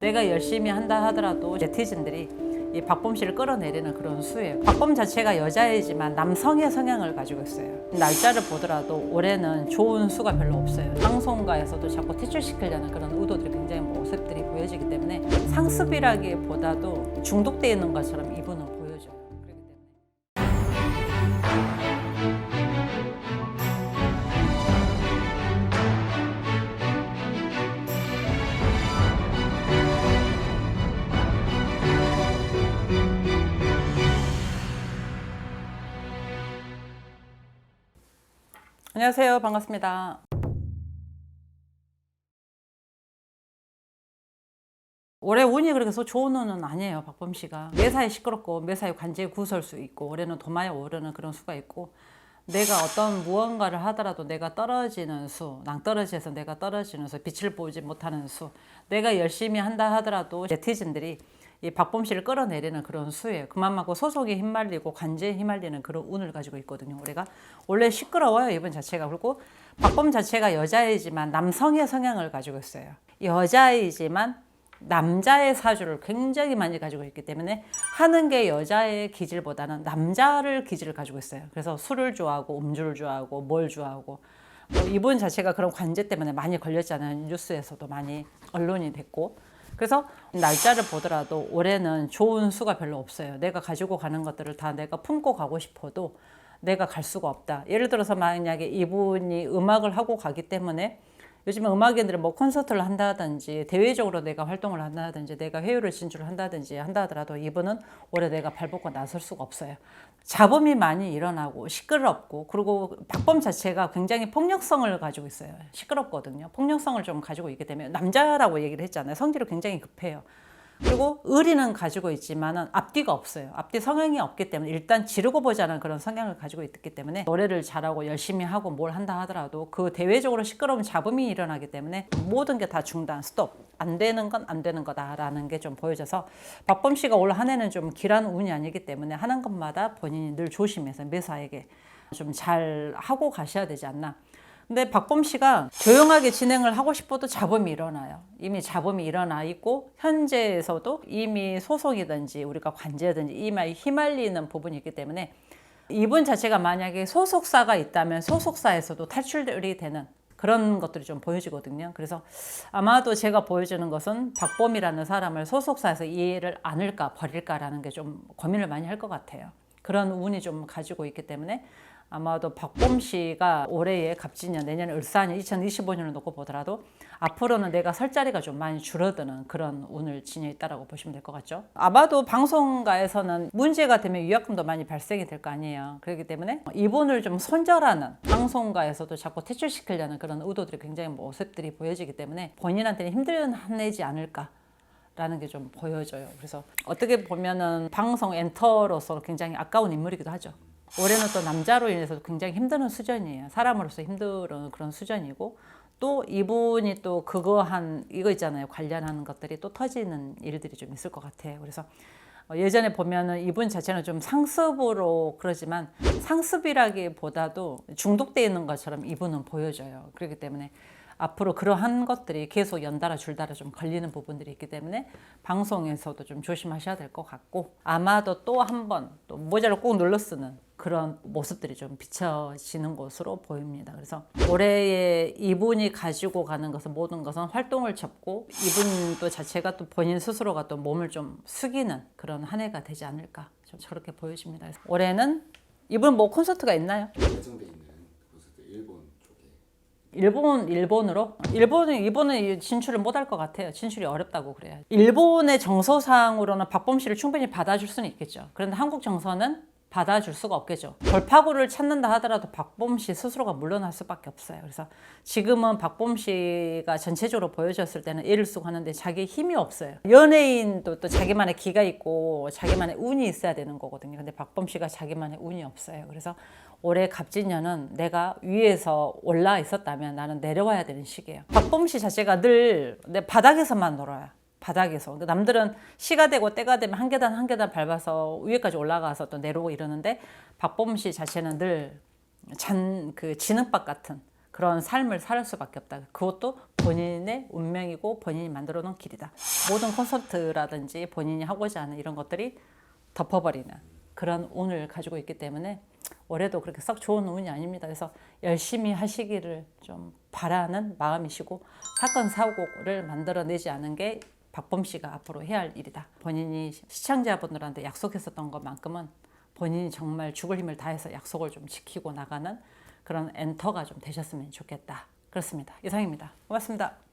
내가 열심히 한다 하더라도 네티즌들이 이 박범 씨를 끌어내리는 그런 수예요. 박범 자체가 여자이지만 남성의 성향을 가지고 있어요. 날짜를 보더라도 올해는 좋은 수가 별로 없어요. 방송가에서도 자꾸 퇴출시키려는 그런 의도들이 굉장히 모습들이 보여지기 때문에 상습이라기보다도 중독되어 있는 것처럼 이분 안녕하세요. 반갑습니다. 올해 운이 그렇게 서 좋은 운은 아니에요, 박범 씨가. 매사에 시끄럽고 매사에 관제에 구설 수 있고 올해는 도마에 오르는 그런 수가 있고 내가 어떤 무언가를 하더라도 내가 떨어지는 수, 낭떠러지에서 내가 떨어지는 수, 빛을 보지 못하는 수, 내가 열심히 한다 하더라도 네티즌들이 이 박범 씨를 끌어내리는 그런 수예요. 그만큼 소속에 휘말리고 관제에 휘말리는 그런 운을 가지고 있거든요. 올해가 원래 시끄러워요 이분 자체가 그리고 박범 자체가 여자이지만 남성의 성향을 가지고 있어요. 여자이지만 남자의 사주를 굉장히 많이 가지고 있기 때문에 하는 게 여자의 기질보다는 남자를 기질을 가지고 있어요. 그래서 술을 좋아하고 음주를 좋아하고 뭘 좋아하고 뭐 이분 자체가 그런 관제 때문에 많이 걸렸잖아요. 뉴스에서도 많이 언론이 됐고 그래서 날짜를 보더라도 올해는 좋은 수가 별로 없어요. 내가 가지고 가는 것들을 다 내가 품고 가고 싶어도 내가 갈 수가 없다. 예를 들어서 만약에 이분이 음악을 하고 가기 때문에 요즘에 음악인들이 뭐 콘서트를 한다든지 대외적으로 내가 활동을 한다든지 내가 회유를 진출을 한다든지 한다 하더라도 이분은 올해 내가 발벗고 나설 수가 없어요. 잡음이 많이 일어나고 시끄럽고 그리고 박범 자체가 굉장히 폭력성을 가지고 있어요. 시끄럽거든요. 폭력성을 좀 가지고 있기 때문에 남자라고 얘기를 했잖아요. 성질이 굉장히 급해요. 그리고 의리는 가지고 있지만은 앞뒤가 없어요. 앞뒤 성향이 없기 때문에 일단 지르고 보자는 그런 성향을 가지고 있기 때문에 노래를 잘하고 열심히 하고 뭘 한다 하더라도 그 대외적으로 시끄러운 잡음이 일어나기 때문에 모든 게 다 중단, 스톱. 안 되는 건 안 되는 거다라는 게 좀 보여져서 박범 씨가 올 한 해는 좀 길한 운이 아니기 때문에 하는 것마다 본인이 늘 조심해서 매사에게 좀 잘 하고 가셔야 되지 않나. 근데 박범 씨가 조용하게 진행을 하고 싶어도 잡음이 일어나요. 이미 잡음이 일어나 있고 현재에서도 이미 소속이든지 우리가 관제든지 이마에 휘말리는 부분이 있기 때문에 이분 자체가 만약에 소속사가 있다면 소속사에서도 탈출이 되는 그런 것들이 좀 보여지거든요. 그래서 아마도 제가 보여주는 것은 박범이라는 사람을 소속사에서 이해를 안을까 버릴까라는 게 좀 고민을 많이 할 것 같아요. 그런 운이 좀 가지고 있기 때문에 아마도 박범 씨가 올해의 갑진년, 내년에 을사년, 2025년을 놓고 보더라도 앞으로는 내가 설 자리가 좀 많이 줄어드는 그런 운을 지녀 있다라고 보시면 될 것 같죠. 아마도 방송가에서는 문제가 되면 위약금도 많이 발생이 될 거 아니에요. 그렇기 때문에 이분을 좀 손절하는 방송가에서도 자꾸 퇴출시키려는 그런 의도들이 굉장히 모습들이 보여지기 때문에 본인한테는 해지 않을까. 라는 게 좀 보여져요. 그래서 어떻게 보면은 방송 엔터로서 굉장히 아까운 인물이기도 하죠. 올해는 또 남자로 인해서 굉장히 힘드는 수준이에요. 사람으로서 힘든 그런 수준이고 또 이분이 또 그거 한 이거 있잖아요. 관련하는 것들이 또 터지는 일들이 좀 있을 것 같아요. 그래서 어, 예전에 보면은 이분 자체는 좀 상습으로 그러지만 상습이라기보다도 중독되어 있는 것처럼 이분은 보여져요. 그렇기 때문에 앞으로 그러한 것들이 계속 연달아 줄달아 좀 걸리는 부분들이 있기 때문에 방송에서도 좀 조심하셔야 될 것 같고 아마도 또 한 번 또 모자를 꼭 눌러 쓰는 그런 모습들이 좀 비춰지는 것으로 보입니다. 그래서 올해의 이분이 가지고 가는 것은 모든 것은 활동을 접고 이분도 자체가 또 본인 스스로가 또 몸을 좀 숙이는 그런 한 해가 되지 않을까 좀 저렇게 보여집니다. 올해는 이분 뭐 콘서트가 있나요? 예정돼 있는 콘서트 일본 일본 일본으로 일본은 일본은 진출을 못할 것 같아요. 진출이 어렵다고 그래요. 일본의 정서상으로는 박범 씨를 충분히 받아줄 수는 있겠죠. 그런데 한국 정서는 받아줄 수가 없겠죠. 돌파구를 찾는다 하더라도 박범 씨 스스로가 물러날 수밖에 없어요. 그래서 지금은 박범 씨가 전체적으로 보여줬을 때는 애를 쓰고 하는데 자기 힘이 없어요. 연예인도 또 자기만의 기가 있고 자기만의 운이 있어야 되는 거거든요. 근데 박범 씨가 자기만의 운이 없어요. 그래서 올해 갑진년은 내가 위에서 올라 있었다면 나는 내려와야 되는 시기예요. 박범 씨 자체가 늘 내 바닥에서만 놀아요. 바닥에서. 근데 남들은 시가 되고 때가 되면 한 계단 한 계단 밟아서 위에까지 올라가서 또 내려오고 이러는데 박범 씨 자체는 늘 잔그 지능밥 같은 그런 삶을 살 수밖에 없다. 그것도 본인의 운명이고 본인이 만들어 놓은 길이다. 모든 콘서트라든지 본인이 하고자 하는 이런 것들이 덮어버리는 그런 운을 가지고 있기 때문에 올해도 그렇게 썩 좋은 운이 아닙니다. 그래서 열심히 하시기를 좀 바라는 마음이시고 사건 사고를 만들어내지 않은 게 박범 씨가 앞으로 해야 할 일이다. 본인이 시청자분들한테 약속했었던 것만큼은 본인이 정말 죽을 힘을 다해서 약속을 좀 지키고 나가는 그런 엔터가 좀 되셨으면 좋겠다. 그렇습니다. 이상입니다. 고맙습니다.